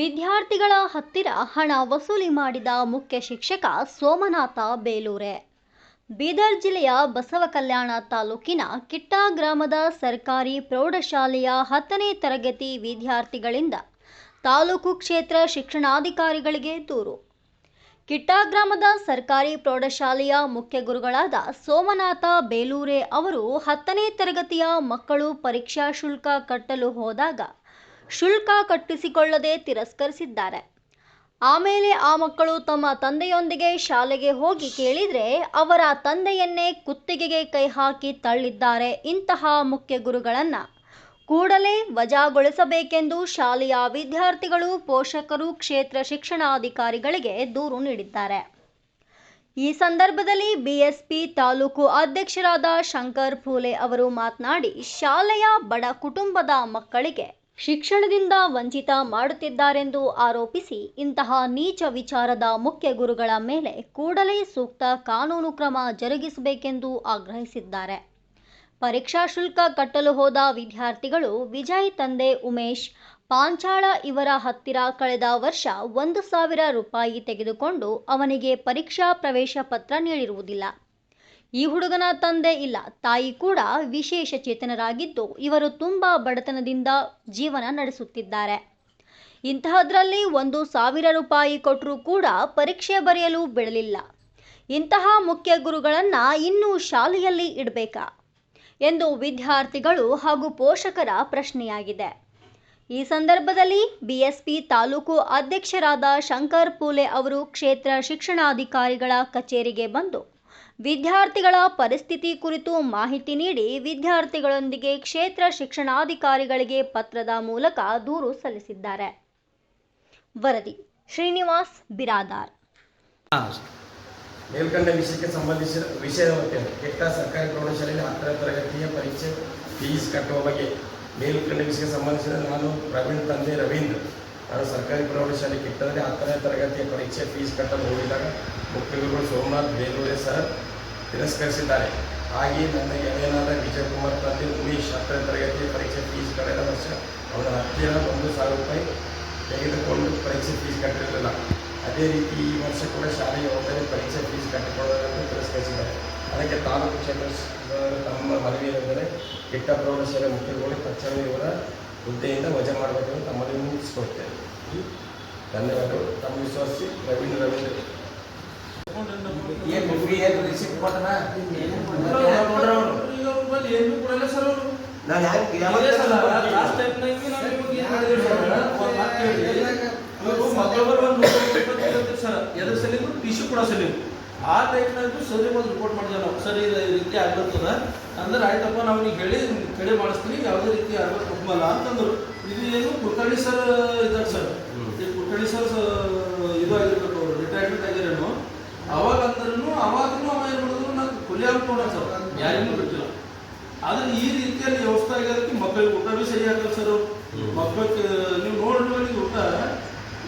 ವಿದ್ಯಾರ್ಥಿಗಳ ಹತ್ತಿರ ಹಣ ವಸೂಲಿ ಮಾಡಿದ ಮುಖ್ಯ ಶಿಕ್ಷಕ ಸೋಮನಾಥ ಬೇಲೂರೆ. ಬೀದರ್ ಜಿಲ್ಲೆಯ ಬಸವ ಕಲ್ಯಾಣ ತಾಲೂಕಿನ ಕಿಟ್ಟ ಗ್ರಾಮದ ಸರ್ಕಾರಿ ಪ್ರೌಢಶಾಲೆಯ ಹತ್ತನೇ ತರಗತಿ ವಿದ್ಯಾರ್ಥಿಗಳಿಂದ ತಾಲೂಕು ಕ್ಷೇತ್ರ ಶಿಕ್ಷಣಾಧಿಕಾರಿಗಳಿಗೆ ದೂರು. ಕಿಟ್ಟಾ ಗ್ರಾಮದ ಸರ್ಕಾರಿ ಪ್ರೌಢಶಾಲೆಯ ಮುಖ್ಯ ಗುರುಗಳಾದ ಸೋಮನಾಥ ಬೇಲೂರೆ ಅವರು ಹತ್ತನೇ ತರಗತಿಯ ಮಕ್ಕಳು ಪರೀಕ್ಷಾ ಶುಲ್ಕ ಕಟ್ಟಲು ಹೋದಾಗ ಶುಲ್ಕ ಕಟ್ಟಿಸಿಕೊಳ್ಳದೆ ತಿರಸ್ಕರಿಸಿದ್ದಾರೆ. ಆಮೇಲೆ ಆ ಮಕ್ಕಳು ತಮ್ಮ ತಂದೆಯೊಂದಿಗೆ ಶಾಲೆಗೆ ಹೋಗಿ ಕೇಳಿದರೆ ಅವರ ತಂದೆಯನ್ನೇ ಕುತ್ತಿಗೆಗೆ ಕೈ ಹಾಕಿ ತಳ್ಳಿದ್ದಾರೆ ಇಂತಹ ಮುಖ್ಯ ಗುರುಗಳನ್ನು. ಕೂಡಲೇ ವಜಾಗೊಳಿಸಬೇಕೆಂದು ಶಾಲೆಯ ವಿದ್ಯಾರ್ಥಿಗಳು, ಪೋಷಕರು, ಕ್ಷೇತ್ರ ಶಿಕ್ಷಣಾಧಿಕಾರಿಗಳಿಗೆ ದೂರು ನೀಡಿದ್ದಾರೆ. ಈ ಸಂದರ್ಭದಲ್ಲಿ ಬಿಎಸ್ಪಿ ತಾಲೂಕು ಅಧ್ಯಕ್ಷರಾದ ಶಂಕರ್ ಫೂಲೆ ಅವರು ಮಾತನಾಡಿ, ಶಾಲೆಯ ಬಡ ಕುಟುಂಬದ ಮಕ್ಕಳಿಗೆ ಶಿಕ್ಷಣದಿಂದ ವಂಚಿತ ಮಾಡುತ್ತಿದ್ದಾರೆಂದು ಆರೋಪಿಸಿ ಇಂತಹ ನೀಚ ವಿಚಾರದ ಮುಖ್ಯ ಗುರುಗಳ ಮೇಲೆ ಕೂಡಲೇ ಸೂಕ್ತ ಕಾನೂನು ಕ್ರಮ ಜರುಗಿಸಬೇಕೆಂದು ಆಗ್ರಹಿಸಿದ್ದಾರೆ. ಪರೀಕ್ಷಾ ಶುಲ್ಕ ಕಟ್ಟಲು ಹೋದ ವಿದ್ಯಾರ್ಥಿಗಳು ವಿಜಯ್ ತಂದೆ ಉಮೇಶ್, ಪಾಂಚಾಳ ಇವರ ಹತ್ತಿರ ಕಳೆದ ವರ್ಷ ಒಂದು ಸಾವಿರ ರೂಪಾಯಿ ತೆಗೆದುಕೊಂಡು ಅವನಿಗೆ ಪರೀಕ್ಷಾ ಪ್ರವೇಶ ಪತ್ರ ನೀಡಿರುವುದಿಲ್ಲ. ಈ ಹುಡುಗನ ತಂದೆ ಇಲ್ಲ, ತಾಯಿ ಕೂಡ ವಿಶೇಷ ಚೇತನರಾಗಿದ್ದು ಇವರು ತುಂಬ ಬಡತನದಿಂದ ಜೀವನ ನಡೆಸುತ್ತಿದ್ದಾರೆ. ಇಂತಹದ್ರಲ್ಲಿ ಒಂದು ಸಾವಿರ ರೂಪಾಯಿ ಕೊಟ್ಟರೂ ಕೂಡ ಪರೀಕ್ಷೆ ಬರೆಯಲು ಬಿಡಲಿಲ್ಲ ಇಂತಹ ಮುಖ್ಯ ಗುರುಗಳನ್ನು ಇನ್ನೂ ಶಾಲೆಯಲ್ಲಿ ಇಡಬೇಕಾ? ಎಂದು ವಿದ್ಯಾರ್ಥಿಗಳು ಹಾಗೂ ಪೋಷಕರ ಪ್ರಶ್ನೆಯಾಗಿದೆ. ಈ ಸಂದರ್ಭದಲ್ಲಿ ಬಿಎಸ್ಪಿ ತಾಲೂಕು ಅಧ್ಯಕ್ಷರಾದ ಶಂಕರ್ ಪೂಲೆ ಅವರು ಕ್ಷೇತ್ರ ಶಿಕ್ಷಣಾಧಿಕಾರಿಗಳ ಕಚೇರಿಗೆ ಬಂದು ವಿದ್ಯಾರ್ಥಿಗಳ ಪರಿಸ್ಥಿತಿ ಕುರಿತು ಮಾಹಿತಿ ನೀಡಿ ವಿದ್ಯಾರ್ಥಿಗಳೊಂದಿಗೆ ಕ್ಷೇತ್ರ ಶಿಕ್ಷಣಾಧಿಕಾರಿಗಳಿಗೆ ಪತ್ರದ ಮೂಲಕ ದೂರು ಸಲ್ಲಿಸಿದ್ದಾರೆ. ವರದಿ, ಶ್ರೀನಿವಾಸ್ ಬಿರಾದಾರ್. ಮೇಲ್ಕಂಡ ವಿಷಯಕ್ಕೆ ಸಂಬಂಧಿಸಿದ ವಿಷಯದ ಕೆಟ್ಟ ಸರ್ಕಾರಿ ಪ್ರೌಢಶಾಲೆಯಲ್ಲಿ ಹತ್ತನೇ ತರಗತಿಯ ಪರೀಕ್ಷೆ ಫೀಸ್ ಕಟ್ಟುವ ಬಗ್ಗೆ ಮೇಲ್ಕಂಡ ವಿಷಯಕ್ಕೆ ಸಂಬಂಧಿಸಿದ ನಾನು ಪ್ರವೀಣ್ ತಂದೆ ರವೀಂದ್ರ. ನಾನು ಸರ್ಕಾರಿ ಪ್ರೌಢಶಾಲೆ ಕೆಟ್ಟದಲ್ಲಿ ಹತ್ತನೇ ತರಗತಿಯ ಪರೀಕ್ಷೆ ಫೀಸ್ ಕಟ್ಟಲು ಹೋಗಿದ್ದಾಗ ಮುಖ್ಯ ಗುರುಗಳು ಸೋಮನಾಥ್, ಬೇಲೂರೆ ಸರ್ ತಿರಸ್ಕರಿಸಿದ್ದಾರೆ. ಹಾಗೆಯೇ ನನ್ನ ಗೆಳೆಯನಾದ ವಿಜಯಕುಮಾರ್ ತಂದೆ ಉಮೇಶ್ ಹತ್ತನೇ ತರಗತಿ ಪರೀಕ್ಷೆ ಫೀಸ್ ಕಳೆದ ವರ್ಷ ಅವರ ಹತ್ತಿರ ಒಂದು ಸಾವಿರ ರೂಪಾಯಿ ತೆಗೆದುಕೊಂಡು ಪರೀಕ್ಷೆ ಫೀಸ್ ಕಟ್ಟಿರಲಿಲ್ಲ. ಅದೇ ರೀತಿ ಈ ವರ್ಷ ಕೂಡ ಶಾಲೆಗೆ ಹೋದರೆ ಪರೀಕ್ಷೆ ಫೀಸ್ ಕಟ್ಟಿಕೊಳ್ಳೋದನ್ನು ತಿರಸ್ಕರಿಸಿದ್ದಾರೆ. ಅದಕ್ಕೆ ತಾಲೂಕು ಕ್ಷೇತ್ರ ತಮ್ಮ ಮನವಿ ಏನೆಂದರೆ ಕೆಟ್ಟ ಪ್ರೌಢಶಾಲೆ ಮುಖ್ಯಗಳು ತಕ್ಷಣ ಇವರ ಹುದ್ದೆಯಿಂದ ವಜಾ ಮಾಡಬೇಕೆಂದು ತಮ್ಮಲ್ಲಿ ಮುಗಿಸಿಕೊಡ್ತೇವೆ ಧನ್ಯವಾದಗಳು. ತಮ್ಮ ವಿಶ್ವಾಸಿ ರವೀಂದ್ರ ರವೀಂದ್ರ. ಏನು ಫ್ರೀ ಏನು ರಿಸಿಪ್ಟ್ ಕೊಟ್ಟನ? ಏನು ಕೊಡಲ್ಲ ಸರ್ ಅವರು ನಾನು ಯಾಕೆ ಸರ್ ಲಾಸ್ಟ್ ಟೈಮ್ ನಾನು ನಿಮಗೆ ಏನು ಮಾಡಿದ್ರು ಸರ್? ಒಂದು ಮಾತು ಕೇಳಿ. ಇವರು ಮಂಗಳವಾರ ಒಂದು ಇಪ್ಪತ್ತು ಸರ್. ಎದ್ರ ಸಲಿಂದು ಟಿ ಸಿ ಕೂಡ ಸಲಿಂದು ಆ ಟೈಮ್ನಾಗ ಸರಿ ಒಂದು ರಿಪೋರ್ಟ್ ಮಾಡಿದ್ವಿ ನಾವು. ಸರಿ ಈ ರೀತಿ ಆಗ್ಲತ್ತದ ಅಂದ್ರೆ ಆಯ್ತಪ್ಪ ನಾವು ನೀವು ಹೇಳಿ ಕಡೆ ಮಾಡಿಸ್ತೀನಿ. ಯಾವುದೇ ರೀತಿ ಆಗ್ಬೇಕು ಮಲ್ಲ ಅಂತಂದ್ರು. ಇದು ಏನು ಕುಲಕರ್ಣಿ ಸರ್ ಇದ್ದಾರೆ ಸರ್. ಈ ಕುಲಕರ್ಣಿ ಸರ್ ಇದು ಆಗಿರ್ಬೇಕು ಅವಾಗ ಅಂದ್ರೂ ಅವಾಗೂ ಅವ ಏನು ಮಾಡಿದ್ರು ನಾನು ಕೊಲೆ ಅನ್ಕೊಂಡ ಸರ್ ಯಾರಿಗೂ ಬಿಟ್ಟಿಲ್ಲ ಆದ್ರೆ ಈ ರೀತಿಯಲ್ಲಿ ವ್ಯವಸ್ಥೆ ಆಗಿರೋದಕ್ಕೆ ಮಕ್ಕಳಿಗೆ ಊಟ ಭೀ ಸರಿ ಆಗಲ್ಲ ಸರ್ ಮಕ್ಕಳಿಗೆ ನೀವು ನೋಡಿ ನೋಡಿ ಊಟ.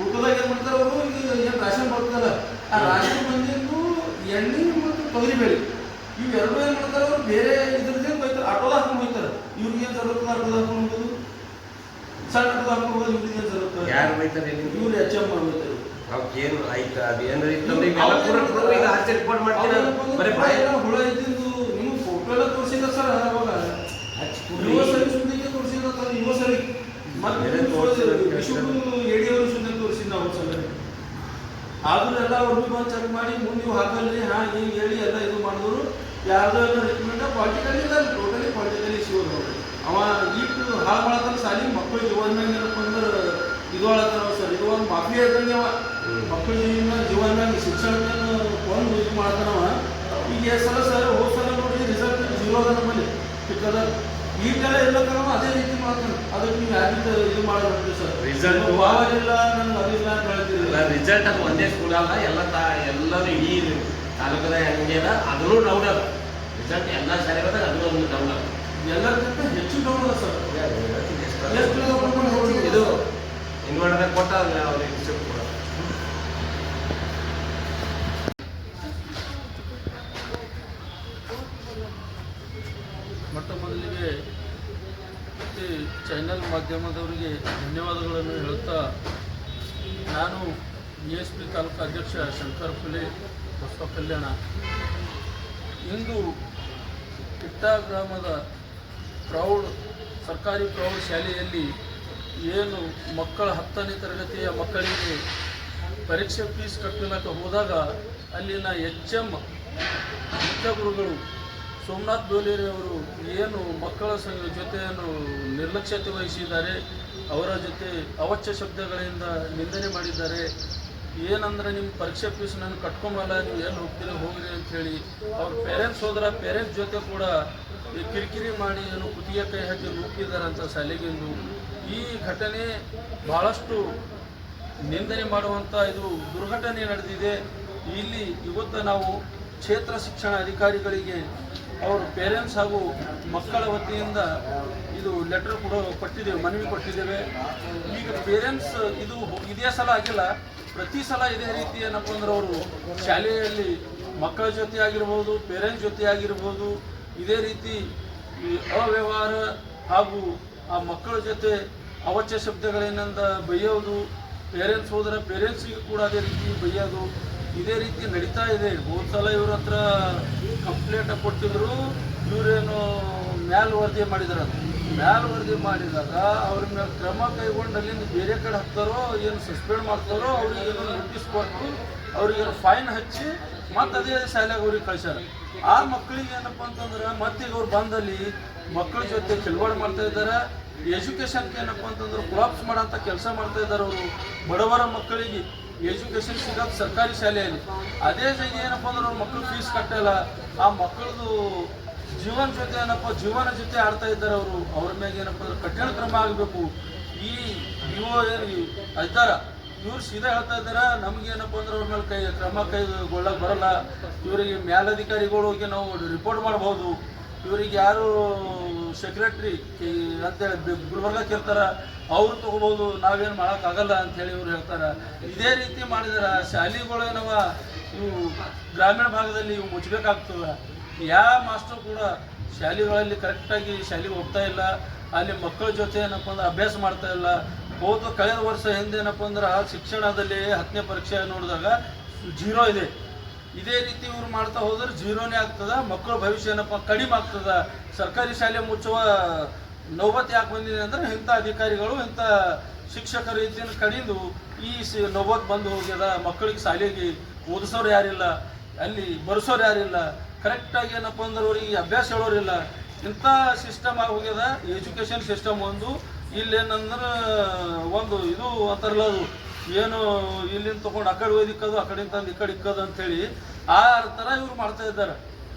ಊಟದಾಗ ಏನು ಮಾಡ್ತಾರೆ ಅವರು? ಈಗ ಏನು ರಾಶನ್ ಬರ್ತಾರ ಆ ರಾಶನ್ ಬಂದಿದ್ದು ಎಣ್ಣೆ ಮತ್ತು ತೊಗರಿಬೇಳೆ ಇವೆರಡು ಏನು ಮಾಡ್ತಾರೆ ಅವ್ರು? ಬೇರೆ ಇದ್ರದ್ದೇನು ಹೋಯ್ತಾರೆ ಆಟೋದ ಹಾಕೊಂಡು ಹೋಗ್ತಾರೆ ಇವ್ರಿಗೆ ಏನು ಸರ್ ಆಟೋದ ಹಾಕೊಂಡು ಹೋಗೋದು? ಸಣ್ಣ ಆಟೋದ ಹಾಕೊಂಡು ಹೋಗೋದು ಇವ್ರಿಗೆ ಏನು ಸರ್ ಯಾರು ಬೈತಾರೆ ನಿಮ್ಗೆ ಇವ್ರು ಎಚ್ ಎಂ ಹೋಗ್ತಾರೆ ಅವಕ್ಕೇನು ಆಯ್ತಾ? ಅದು ಏನಾರ ಇತ್ತಂದ್ರೆ ಇವೆಲ್ಲ ಪೂರ ಪೂರ ಈಗ ಆಚೆ ರಿಪೋರ್ಟ್ ಮಾಡ್ತೀನಿ ಬರೀ ಬಾಯಿ ಹುಳ ಇದ್ದಿದ್ದು ನೀವು ಫೋಟೋ ಎಲ್ಲ ತೋರಿಸಿದ ಸರ್ ಅವಾಗ. ಯುವ ಸರಿ ಸುದ್ದಿಗೆ ತೋರಿಸಿದ ಸರ್ ಯುವ ಸರಿ. ಮತ್ತೆ ಯಡಿಯೂರು ಸುದ್ದಿ ತೋರಿಸಿದ ಅವ್ರ ಸರ್ ಆದ್ರೂ ಎಲ್ಲ ಅವ್ರು ಬಂದು ಚೆಕ್ ಮಾಡಿ ಮುಂದೆ ನೀವು ಹಾಕಲ್ರಿ ಹಾ ಹಿಂಗೆ ಹೇಳಿ ಎಲ್ಲ ಇದು ಮಾಡಿದ್ರು. ಯಾರ್ದೋ ಎಲ್ಲ ರಿಕಮೆಂಡ್ ಪಾಲಿಟಿಕಲ್ ಇಲ್ಲ ಟೋಟಲಿ ಪಾಲಿಟಿಕಲ್ ಸಿಗೋದು ನೋಡ್ರಿ ಅವ ಈಗ ಹಾಳು ಮಾಡತಾನ ಸಾಲಿ ಮಕ್ಕಳು ಜೀವನ ಏನಪ್ಪ ಅಂದ್ರೆ ಇದು ಮಾಡತ್ತಾನ ಸರ್ ಇದು ಒಂದು ಮಾಫಿ ಇದ್ದಂಗೆ ಅವ. ಮಕ್ಕಳ ಜೀವನ ಶಿಕ್ಷಣ ಒಂದು ಇದು ಮಾಡ್ತಾನವ ಈಗ ಸಲ ಸರ್ ಹೋದ ಸಲ ನೋಡಿ ರಿಸಲ್ಟ್ ಜೀರೋ ಅದ ನಮ್ಮಲ್ಲಿ ಸಿಕ್ಕದ ಈಗೆಲ್ಲ ಎಲ್ಲ ಕಣವ ಅದೇ ರೀತಿ ಮಾಡ್ತಾನೆ ಅದಕ್ಕೆ ನೀವು ಯಾರಿಗೂ ಇದು ಮಾಡಬೇಕು ಸರ್ ರಿಸಲ್ಟ್ ಪವರ್ ನನ್ನ ಅದಿಲ್ಲ ಅಂತ ಹೇಳ್ತೀರಿ ರಿಸಲ್ಟ್ ಅದು ಒಂದೇ ಸ್ಕೂಲ್ ಅಲ್ಲ ಎಲ್ಲ ತಾ ಎಲ್ಲರೂ ಇಡೀ ತಾಲೂಕದ ಹೆಂಗೆ ಅದ ಅದೂ ಡೌನ್ ಅದ ರಿಸಲ್ಟ್ ಎಲ್ಲ ಶಾಲೆಗದಾಗ ಅದು ಒಂದು ಡೌನ್ ಅದ ಎಲ್ಲರಿಗಿಂತ ಹೆಚ್ಚು ಡೌನ್ ಅದ ಸರ್ ಎಷ್ಟು. ಇದು ಇನ್ವರ್ಟರ್ ಕೊಟ್ಟ ಅವ್ರಿಗೆ ರಿಸಿಪ್ಟ್ ಕೊಡ ಮೊಟ್ಟ ಮೊದಲಿಗೆ ಈ ಚಾನೆಲ್ ಮಾಧ್ಯಮದವರಿಗೆ ಧನ್ಯವಾದಗಳನ್ನು ಹೇಳುತ್ತಾ ನಾನು ಬಿ ಎಸ್ ಪಿ ತಾಲೂಕು ಅಧ್ಯಕ್ಷ ಶಂಕರ್ ಪುಲೆ ಬಸವ ಕಲ್ಯಾಣ. ಇಂದು ಕಿಟ್ಟ ಗ್ರಾಮದ ಪ್ರೌಢ, ಸರ್ಕಾರಿ ಪ್ರೌಢ ಶಾಲೆಯಲ್ಲಿ ಏನು ಮಕ್ಕಳ ಹತ್ತನೇ ತರಗತಿಯ ಮಕ್ಕಳಿಗೆ ಪರೀಕ್ಷೆ ಫೀಸ್ ಕಟ್ಟಲಿಕ್ಕೆ ಹೋದಾಗ ಅಲ್ಲಿನ ಎಚ್ ಎಂ ಮುಖ್ಯ ಗುರುಗಳು ಸೋಮನಾಥ್ ದೋಲೇರಿಯವರು ಏನು ಮಕ್ಕಳ ಜೊತೆಯನ್ನು ನಿರ್ಲಕ್ಷ್ಯತೆ ವಹಿಸಿದ್ದಾರೆ, ಅವರ ಜೊತೆ ಅವಚ್ಚ ಶಬ್ದಗಳಿಂದ ನಿಂದನೆ ಮಾಡಿದ್ದಾರೆ. ಏನಂದ್ರೆ ನಿಮ್ಮ ಪರೀಕ್ಷೆ ಫೀಸ್ ನಾನು ಕಟ್ಕೊಂಬಲ್ಲ ನೀವು ಏನು ಹೋಗ್ತೀರಿ, ಹೋಗ್ರಿ ಅಂತ ಹೇಳಿ ಅವ್ರ ಪೇರೆಂಟ್ಸ್ ಹೋದ್ರೆ ಪೇರೆಂಟ್ಸ್ ಜೊತೆ ಕೂಡ ಕಿರಿಕಿರಿ ಮಾಡಿ ಏನು ಕುತಿಯ ಕೈ ಹಾಕಿ ನುಗ್ಗಿದ್ದಾರೆ ಅಂತ ಶಾಲೆಗಿಂದು ಈ ಘಟನೆ ಬಹಳಷ್ಟು ನಿಂದನೆ ಮಾಡುವಂಥ ಇದು ದುರ್ಘಟನೆ ನಡೆದಿದೆ. ಇಲ್ಲಿ ಇವತ್ತು ನಾವು ಕ್ಷೇತ್ರ ಶಿಕ್ಷಣ ಅಧಿಕಾರಿಗಳಿಗೆ ಅವ್ರ ಪೇರೆಂಟ್ಸ್ ಹಾಗೂ ಮಕ್ಕಳ ವತಿಯಿಂದ ಇದು ಲೆಟರ್ ಕೂಡ ಕೊಟ್ಟಿದ್ದೇವೆ, ಮನವಿ ಕೊಟ್ಟಿದ್ದೇವೆ. ಈಗ ಪೇರೆಂಟ್ಸ್ ಇದು ಇದೇ ಸಲ ಆಗಿಲ್ಲ, ಪ್ರತಿ ಸಲ ಇದೇ ರೀತಿ ಏನಪ್ಪ ಅಂದ್ರೆ ಅವರು ಶಾಲೆಯಲ್ಲಿ ಮಕ್ಕಳ ಜೊತೆ ಆಗಿರ್ಬೋದು ಪೇರೆಂಟ್ಸ್ ಜೊತೆ ಆಗಿರ್ಬೋದು, ಇದೇ ರೀತಿ ಅವ್ಯವಹಾರ ಹಾಗೂ ಆ ಮಕ್ಕಳ ಜೊತೆ ಅವಚ್ಯ ಶಬ್ದಗಳೇನಂತ ಬೈಯೋದು ಪೇರೆಂಟ್ಸ್ ಹೋದ್ರೆ ಪೇರೆಂಟ್ಸಿಗೆ ಕೂಡ ಅದೇ ರೀತಿ ಬೈಯೋದು ಇದೇ ರೀತಿ ನಡೀತಾ ಇದೆ. ಹೋದ ಸಲ ಇವ್ರ ಹತ್ರ ಕಂಪ್ಲೇಂಟ್ ಕೊಟ್ಟಿದ್ರು, ಇವರೇನು ಮ್ಯಾಲ್ ವರದಿ ಮಾಡಿದ್ರು ಮ್ಯಾಲ್ ವರದಿ ಮಾಡಿದಾಗ ಅವ್ರ ಮೇಲೆ ಕ್ರಮ ಕೈಗೊಂಡು ಅಲ್ಲಿಂದ ಬೇರೆ ಕಡೆ ಹಾಕ್ತಾರೋ, ಏನು ಸಸ್ಪೆಂಡ್ ಮಾಡ್ತಾರೋ, ಅವ್ರಿಗೆ ಏನೋ ನೋಟಿಸ್ ಕೊಟ್ಟು ಅವ್ರಿಗೆ ಫೈನ್ ಹಚ್ಚಿ ಮತ್ತೆ ಅದೇ ಶಾಲೆಗೆ ಅವ್ರಿಗೆ ಕಳ್ಸ್ಯಾರ. ಆ ಮಕ್ಕಳಿಗೆ ಏನಪ್ಪ ಅಂತಂದ್ರೆ, ಮತ್ತೀಗ ಅವ್ರು ಬಂದಲ್ಲಿ ಮಕ್ಕಳ ಜೊತೆ ಕೆಲವಾಡ ಮಾಡ್ತಾ ಇದ್ದಾರೆ. ಎಜುಕೇಷನ್ಗೆ ಏನಪ್ಪ ಅಂತಂದ್ರೆ ಕೊಲಾಪ್ಸ್ ಮಾಡೋಂಥ ಕೆಲಸ ಮಾಡ್ತಾ ಇದ್ದಾರೆ ಅವರು. ಬಡವರ ಮಕ್ಕಳಿಗೆ ಎಜುಕೇಷನ್ ಸಿಗೋದು ಸರ್ಕಾರಿ ಶಾಲೆಯಲ್ಲಿ. ಅದೇ ಜಾಗ ಏನಪ್ಪ ಅಂದ್ರೆ ಅವ್ರ ಮಕ್ಕಳು ಫೀಸ್ ಕಟ್ಟಲ್ಲ. ಆ ಮಕ್ಕಳದು ಜೀವನ ಜೊತೆ ಏನಪ್ಪ, ಜೀವನ ಜೊತೆ ಆಡ್ತಾ ಇದ್ದಾರೆ ಅವರು. ಅವ್ರ ಮ್ಯಾಗ ಏನಪ್ಪ ಅಂದ್ರೆ ಕಠಿಣ ಕ್ರಮ ಆಗಬೇಕು. ಈ ಯುವ ಇದ್ದಾರ, ಇವ್ರು ಸೀದಾ ಹೇಳ್ತಾ ಇದ್ದಾರ ನಮ್ಗೇನಪ್ಪ ಅಂದ್ರೆ ಅವ್ರ ಮೇಲೆ ಕೈ, ಕ್ರಮ ಕೈಗೊಳ್ಳಕ್ಕೆ ಬರಲ್ಲ. ಇವರಿಗೆ ಮೇಲಧಿಕಾರಿಗಳು ಹೋಗಿ ನಾವು ರಿಪೋರ್ಟ್ ಮಾಡ್ಬೋದು. ಇವರಿಗೆ ಯಾರು ಸೆಕ್ರೆಟ್ರಿ ಅಂತೇಳಿ ಗುಲ್ಬರ್ಗಕ್ಕೆ ಇರ್ತಾರ ಅವ್ರು ತೊಗೋಬೋದು, ನಾವೇನು ಮಾಡೋಕ್ಕಾಗಲ್ಲ ಅಂತೇಳಿ ಇವ್ರು ಹೇಳ್ತಾರೆ. ಇದೇ ರೀತಿ ಮಾಡಿದ್ರೆ, ಶಾಲೆಗಳು ಏನವ, ಇವು ಗ್ರಾಮೀಣ ಭಾಗದಲ್ಲಿ ಇವು ಮುಚ್ಚಬೇಕಾಗ್ತದೆ ಯಾವ ಮಾಸ್ಟರ್ ಕೂಡ ಶಾಲೆಗಳಲ್ಲಿ ಕರೆಕ್ಟಾಗಿ ಶಾಲೆಗೆ ಹೋಗ್ತಾ ಇಲ್ಲ. ಅಲ್ಲಿ ಮಕ್ಕಳ ಜೊತೆ ಏನಪ್ಪ ಅಂದ್ರೆ ಅಭ್ಯಾಸ ಮಾಡ್ತಾ ಇಲ್ಲ. ಹೋದ ಕಳೆದ ವರ್ಷ ಹಿಂದೆ ಏನಪ್ಪ ಅಂದ್ರೆ ಶಿಕ್ಷಣದಲ್ಲಿ ಹತ್ತನೇ ಪರೀಕ್ಷೆ ನೋಡಿದಾಗ ಜೀರೋ ಇದೆ. ಇದೇ ರೀತಿ ಇವ್ರು ಮಾಡ್ತಾ ಹೋದ್ರೆ ಜೀರೋನೇ ಆಗ್ತದ, ಮಕ್ಕಳ ಭವಿಷ್ಯ ಏನಪ್ಪ ಕಡಿಮೆ ಆಗ್ತದ. ಸರ್ಕಾರಿ ಶಾಲೆ ಮುಚ್ಚುವ ನೌಬತ್ ಯಾಕೆ ಬಂದಿದೆ ಅಂದ್ರೆ ಇಂಥ ಅಧಿಕಾರಿಗಳು, ಇಂಥ ಶಿಕ್ಷಕರ ರೀತಿಯನ್ನು ಕಡಿದು ಈ ಸಿ ನೌಬತ್ ಬಂದು ಹೋಗ್ಯದ, ಮಕ್ಕಳಿಗೆ ಶಾಲೆಗೆ ಓದಿಸೋರು ಯಾರಿಲ್ಲ, ಅಲ್ಲಿ ಬರ್ಸೋರು ಯಾರಿಲ್ಲ. ಕರೆಕ್ಟಾಗಿ ಏನಪ್ಪ ಅಂದ್ರೆ ಅವ್ರಿಗೆ ಅಭ್ಯಾಸ ಹೇಳೋರಿಲ್ಲ. ಇಂಥ ಸಿಸ್ಟಮ್ ಆಗಿ ಹೋಗ್ಯದ ಎಜುಕೇಷನ್ ಸಿಸ್ಟಮ್ ಒಂದು. ಇಲ್ಲೇನಂದ್ರೆ ಒಂದು ಇದು ಅಂತಾರಲ್ಲ ಅದು ಏನು ಇಲ್ಲಿಂದ ತಗೊಂಡು ಆ ಕಡೆ ಓದಿಕ್ಕೋದು ಆ ಕಡೆಯಿಂದ ತಂದು ಈ ಕಡೆ ಇಕ್ಕೋದು ಅಂತೇಳಿ ಆ ಥರ ಇವ್ರು ಮಾಡ್ತಾ ಇದ್ದಾರೆ.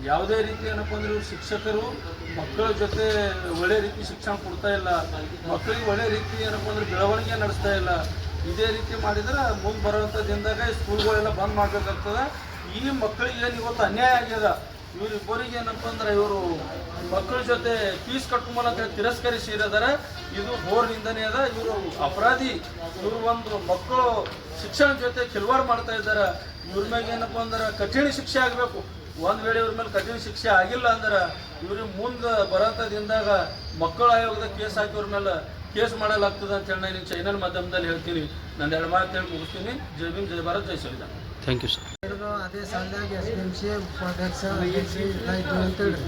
ಯಾವುದೇ ರೀತಿ ಏನಪ್ಪ ಅಂದ್ರೆ ಇವ್ರು ಶಿಕ್ಷಕರು ಮಕ್ಕಳ ಜೊತೆ ಒಳ್ಳೆ ರೀತಿ ಶಿಕ್ಷಣ ಕೊಡ್ತಾ ಇಲ್ಲ, ಮಕ್ಕಳಿಗೆ ಒಳ್ಳೆ ರೀತಿ ಏನಪ್ಪ ಅಂದ್ರೆ ಬೆಳವಣಿಗೆ ನಡೆಸ್ತಾ ಇಲ್ಲ. ಇದೇ ರೀತಿ ಮಾಡಿದ್ರೆ ಮುಂದೆ ಬರುವಂಥ ದಿನದಾಗ ಸ್ಕೂಲ್ಗಳೆಲ್ಲ ಬಂದ್ ಮಾಡ್ಬೇಕಾಗ್ತದೆ. ಈ ಮಕ್ಕಳಿಗೆ ಏನು ಇವತ್ತು ಅನ್ಯಾಯ ಆಗ್ಯದ? ಇವರಿಬ್ಬರಿಗೆ ಏನಪ್ಪ ಅಂದ್ರೆ ಇವರು ಮಕ್ಕಳ ಜೊತೆ ಫೀಸ್ ಮೂಲಕ ತಿರಸ್ಕರಿಸಿರದಾರ ಇದು ಬೋರ್ ನಿಂದನೆ ಅದ. ಇವರು ಅಪರಾಧಿ. ಇವರು ಒಂದು ಮಕ್ಕಳು ಶಿಕ್ಷಣ ಜೊತೆ ಕೆಲವಾರು ಮಾಡ್ತಾ ಇದ್ದಾರೆ. ಇವ್ರ ಮ್ಯಾಗ ಏನಪ್ಪ ಅಂದ್ರೆ ಕಠಿಣ ಶಿಕ್ಷೆ ಆಗಬೇಕು. ಒಂದ್ ವೇಳೆ ಇವ್ರ ಮೇಲೆ ಕಠಿಣ ಶಿಕ್ಷೆ ಆಗಿಲ್ಲ ಅಂದ್ರೆ ಇವ್ರಿಗೆ ಮುಂದೆ ಬರೋಂಥ ದಿನದಾಗ ಮಕ್ಕಳ ಆಯೋಗದ ಕೇಸ್ ಹಾಕಿ ಇವ್ರ ಮೇಲೆ ಕೇಸ್ ಮಾಡಲಾಗ್ತದೆ ಅಂತ ಹೇಳಿ ನಾನು ಚೈನಲ್ ಮಾಧ್ಯಮದಲ್ಲಿ ಹೇಳ್ತೀನಿ. ನಾನು ಎರಡು ಮಾತು ಹೇಳಿ ಮುಗಿಸ್ತೀನಿ. ಜೈ ಭೀಮ್, ಜೈ ಭಾರತ್, ಜೈ ಸಂವಿಧಾನ ಥ್ಯಾಂಕ್ ಯು ಸರ್ ಅದೇ ಸಾಲದಾಗ ಎಸ್ ಡಿ ಎಂ ಸಿ ಉಪಾಧ್ಯಕ್ಷ ಅಧ್ಯಕ್ಷ ಇಲ್ಲ ಇದ್ದು ಅಂತೇಳಿ.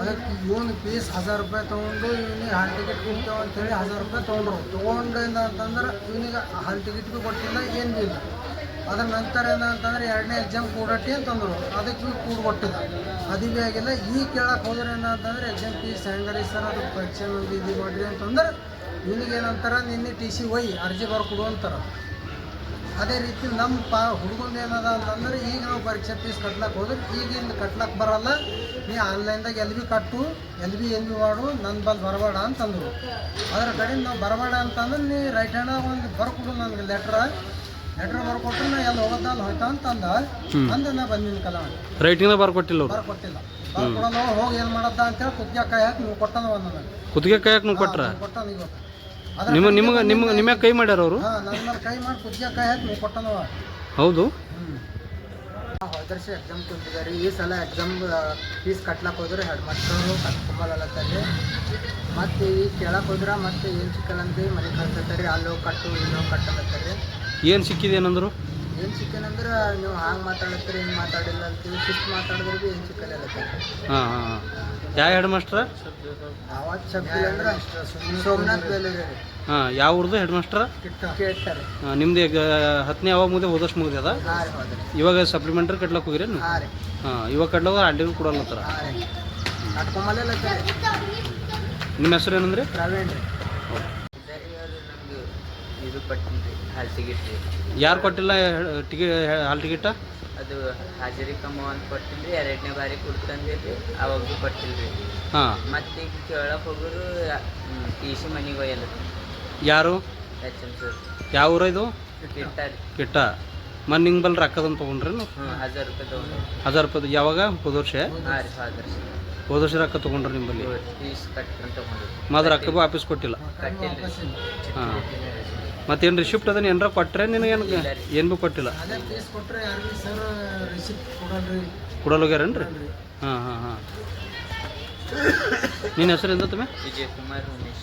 ಅದಕ್ಕೆ ಇವನು ಫೀಸ್ ಹಜಾರ್ ರೂಪಾಯಿ ತೊಗೊಂಡು ಇವನಿಗೆ ಹಾಲ್ ಟಿಕೆಟ್ ಕೊಡ್ತೇವೆ ಅಂತೇಳಿ ಹಜಾರ್ ರೂಪಾಯಿ ತೊಗೊಂಡ್ರು. ತೊಗೊಂಡಿಂದ ಅಂತಂದ್ರೆ ಇವನಿಗೆ ಹಾಲ್ ಟಿಕೆಟ್ ಭೀ ಕೊಟ್ಟಿಲ್ಲ, ಏನು ಭೀ ಇಲ್ಲ. ಅದ್ರ ನಂತರ ಏನಂತಂದ್ರೆ ಎರಡನೇ ಎಕ್ಸಾಮ್ ಕೂಡಟ್ಟಿ ಅಂತಂದ್ರು. ಅದಕ್ಕೆ ಭೀ ಕೂಡ ಕೊಟ್ಟಿಲ್ಲ. ಅದು ಭೀ ಆಗಿಲ್ಲ. ಈಗ ಕೇಳಕ್ಕೆ ಹೋದ್ರೆ ಏನಂತಂದ್ರೆ ಎಕ್ಸಾಮ್ ಫೀಸ್ ಹೆಂಗರಿ ಸರ್? ಅದು ಪರೀಕ್ಷೆ ಇದು ಮಾಡಿರಿ ಅಂತಂದ್ರೆ, ಇವನಿಗೆ ಏನಂತಾರ, ನಿನ್ನೆ ಟಿ ಸಿ ಒಯ್ ಅರ್ಜಿ ಬರ್ಕೊಡು ಅಂತಾರೆ. ಅದೇ ರೀತಿ ನಮ್ಮ ಪಾ ಹುಡುಗಂದು ಏನದ ಅಂತಂದ್ರೆ ಈಗ ನಾವು ಪರೀಕ್ಷೆ ಫೀಸ್ ಕಟ್ಲಕ್ಕೆ ಹೋದ್ರೆ ಈಗಿಂದ ಕಟ್ಲಕ್ಕೆ ಬರಲ್ಲ. ನೀ ಆನ್ಲೈನ್ದಾಗ ಎಲ್ಲಿ ಕಟ್ಟು ಎಲ್ಲಿ ಬಿ ಎಲ್ಲಿ ಮಾಡು ನನ್ನ ಬಲ್ ಬರಬೇಡ ಅಂತಂದರು. ಅದರ ಕಡೆಯಿಂದ ನಾವು ಬರಬೇಡ ಅಂತಂದ್ರೆ ನೀ ರೈಟ್ ಹ್ಯಾಂಡ್ ಒಂದು ಬರ್ಕೊಡು ನನಗೆ ಲೆಟ್ರ ಲೆಟ್ರ್ ಬರ್ಕೊಟ್ರೆ ನಾ ಎಲ್ಲಿ ಹೋಗೋದ ಅಲ್ಲಿ ಹೋಯ್ತಾ ಅಂತಂದ. ಅಂದ ನಾ ಬಂದಿನ ಕಲ. ರೈಟಿಂಗ್ ಬರ್ಕೊಟ್ಟಿಲ್ಲ ಬರ್ಕೊಟ್ಟಿಲ್ಲ. ಬರ್ಕೊಡಲ್ಲ ಹೋಗಿ ಏನು ಮಾಡದ ಅಂತೇಳಿ ಕುತ್ತಿಗೆ ಕಾಯಿ ಹಾಕಿ ನೀವು ಕೊಟ್ಟನವ ನನಗೆ. ಕುತ್ತಿಗೆ ಕಾಯಕ್ಕೆ ನೀವು ಕೊಟ್ರ? ಕೊಟ್ಟ ಇವತ್ತು ನಿಮ್ಮ ನಿಮಗೆ ನಿಮ್ಗೆ ನಿಮ್ಗೆ ಕೈ ಮಾಡ್ಯಾರ ಅವರು? ಹಾಂ ನನ್ನ ಮೇಲೆ ಕೈ ಮಾಡಿ ಕುದಿಯ ಕೈ ಹಾಕಿ ನೀವು ಕೊಟ್ಟನವ. ಹೌದು. ಹೋದರ್ಷ ಎಕ್ಸಾಮ್ ತುಂಬಿದ್ದಾರೆ ಈ ಸಲ ಎಕ್ಸಾಮ್ ಫೀಸ್ ಕಟ್ಲಕ್ಕೆ ಹೋದ್ರೆ ಹೆಡ್ ಮಾಸ್ಟರು ಕಟ್ಕೊಂಬಲ್ಲತ್ತಾರೆ ಮತ್ತು ಈಗ ಕೇಳಕ್ಕೆ ಹೋದ್ರೆ ಮತ್ತೆ ಏನು ಸಿಕ್ಕಲ್ಲ ಅಂತ ಮನೆ ಕಳ್ಸತ್ತಾರೆ. ಅಲ್ಲಿ ಹೋಗಿ ಕಟ್ಟು ಇಲ್ಲಿ ಹೋಗಿ ಕಟ್ಟಲತ್ತಾರೆ ಏನು ಸಿಕ್ಕಿದೆ ಏನಂದ್ರು? ಏನು ಸಿಕ್ಕೇನಂದ್ರೆ ನೀವು ಹಂಗೆ ಮಾತಾಡತ್ತೀರಿ ಹಿಂಗೆ ಮಾತಾಡಿಲ್ಲ ಅಂತೀವಿ ಶಿಸ್ತು ಮಾತಾಡಿದ್ರೆ ಭೀ ಏನು ಸಿಕ್ಕಲ್ಲ ಹಾಂ ಹಾಂ ಹಾಂ. ಯಾವ ಹೆಡ್ ಮಾಸ್ಟ್ರ ಅವಾಗ ಶಬ್ದಿಲ್ಲ ಅಂದ್ರೆ ಸೋಮನಾಥ್ ಬೇಲೂರಿ ಹಾಂ ಯಾವ ಊರ್ದು ಹೆಡ್ ಮಾಸ್ಟ್ರ ಕೇಳ್ತಾರೆ. ನಿಮ್ದು ಈಗ ಹತ್ತನೇ ಯಾವಾಗ ಮುಗಿದೆ ಹೋದಷ್ಟು ಮುಗಿದ ಹಾಂ ರೀ ಇವಾಗ ಸಪ್ಲಿಮೆಂಟ್ರಿ ಕಟ್ಲಕ್ಕೆ ಹೋಗಿರೇನು ಹಾಂ ರೀ. ಹಾಂ ಇವಾಗ ಕಟ್ಲೋಗ ಅಡ್ಡಿನೂ ಕೊಡಲ್ಲತ್ತಾರ ಹಾಂ ರೀ. ಕಟ್ಕೊಂಬಲ್ಲ ನಿಮ್ಮ ಹೆಸರು ಏನಂದ್ರೆ? ಪ್ರವೀಣ್ ರೀ ಇದು ಕೊಟ್ಟಿಲ್ರಿ ಹಾಲ್ ಟಿಕೆಟ್ ರೀ. ಯಾರು ಕೊಟ್ಟಿಲ್ಲ ಟಿಕೆಟ್ ಹಾಲ್ ಟಿಕೆಟ ಅದು ಹಾಜರಿ ಕಮ್ಮ ಅಂತ ಕೊಟ್ಟಿಲ್ರಿ ಎರಡನೇ ಬಾರಿ ಕೊಡ್ತಂದಿರಿ ಅವಾಗ ಕೊಟ್ಟಿಲ್ರಿ. ಹಾಂ. ಮತ್ತೆ ಈಗ ಕೇಳಕ್ಕೆ ಹೋಗೋರು ಟಿ ಸಿ ಮನೆಗೆ ಒಯ್ಯಲ್ಲ ಯಾರು? H M sir. ಯಾವ ಊರ ಇದು? ಇಟ್ಟಾರಿ ಕಿಟ್ಟ. ಮನ್ ನಿಂಗೆ ಬಲ್ ರೊಕ್ಕದಂತ ತೊಗೊಂಡ್ರೇನು? ಹ್ಞೂ ಹಜಾರ್ ರೂಪಾಯಿ ತೊಗೊಂಡ್ರಿ. ಹಜಾರ್ ರೂಪಾಯಿ ಯಾವಾಗ? ಹೋದ ವರ್ಷ? ಹಾಂ ರೀ ಹೋದ ವರ್ಷ. ರೊಕ್ಕ ತೊಗೊಂಡ್ರಿ ನಿಂಬಲ್ಲಿ? ಫೀಸ್ ಕಟ್ಟಿ ತೊಗೊಂಡ್ರಿ. ಮತ್ತೆ ರೊಕ್ಕ ವಾಪಸ್ ಕೊಟ್ಟಿಲ್ಲ? ಕಟ್ಟಿಲ್ರಿ. ಹಾಂ. ಮತ್ತೇನು ರಿಸಿಪ್ಟ್ ಅದನ್ನ ಏನಾರ ಕೊಟ್ಟರೆ ನಿನಗೆ ಏನು ಭೀ ಕೊಟ್ಟಿಲ್ಲ? ಕೊಡಲು ಹೋಗ್ಯಾರ ಕೊಟ್ರೆ ಯಾರಿಗೆ ಸರ್ ರಿಸಿಪ್ಟ್ ಕೊಡಲ್ರಿ. ಕೊಡಲ್ ಹೋಗ್ಯಾರೇನ್ರಿ ಹಾಂ ಹಾಂ ಹಾಂ. ನಿನ್ನ ಹೆಸರು ಎಂದ ತಮ್ಮ? ವಿಜಯ್ ಕುಮಾರ್ ಉಮೇಶ್.